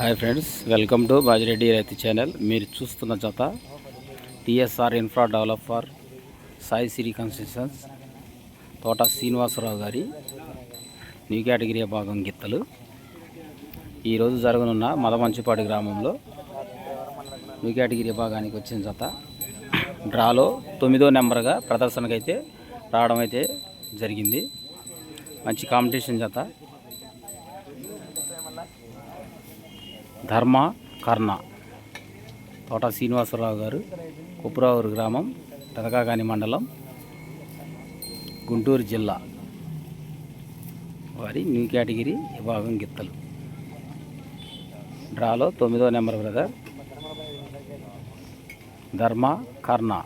Hi friends welcome to Bajireddy రైతు channel. మీరు చూస్తున్న జత T S R infra developer Sai Siri constructions Thota Srinivasarao గారి new category భాగం గిత్తలు. ఈరోజు జరగనున్న మదమంచిపాడు గ్రామంలో న్యూ కేటగిరీ భాగానికి వచ్చిన జత. డ్రాలో తొమ్మిదో నెంబర్గా ప్రదర్శనకైతే రావడం అయితే జరిగింది. మంచి కాంపిటీషన్ జత. ధర్మ కర్ణ. తోట శ్రీనివాసరావు గారు కుప్రావూరు గ్రామం పెదకాగాని మండలం గుంటూరు జిల్లా. వారి న్యూ కేటగిరీ విభాగం గిత్తలు. డ్రాలో తొమ్మిదో నెంబర్ బ్రదర్. ధర్మ కర్ణ.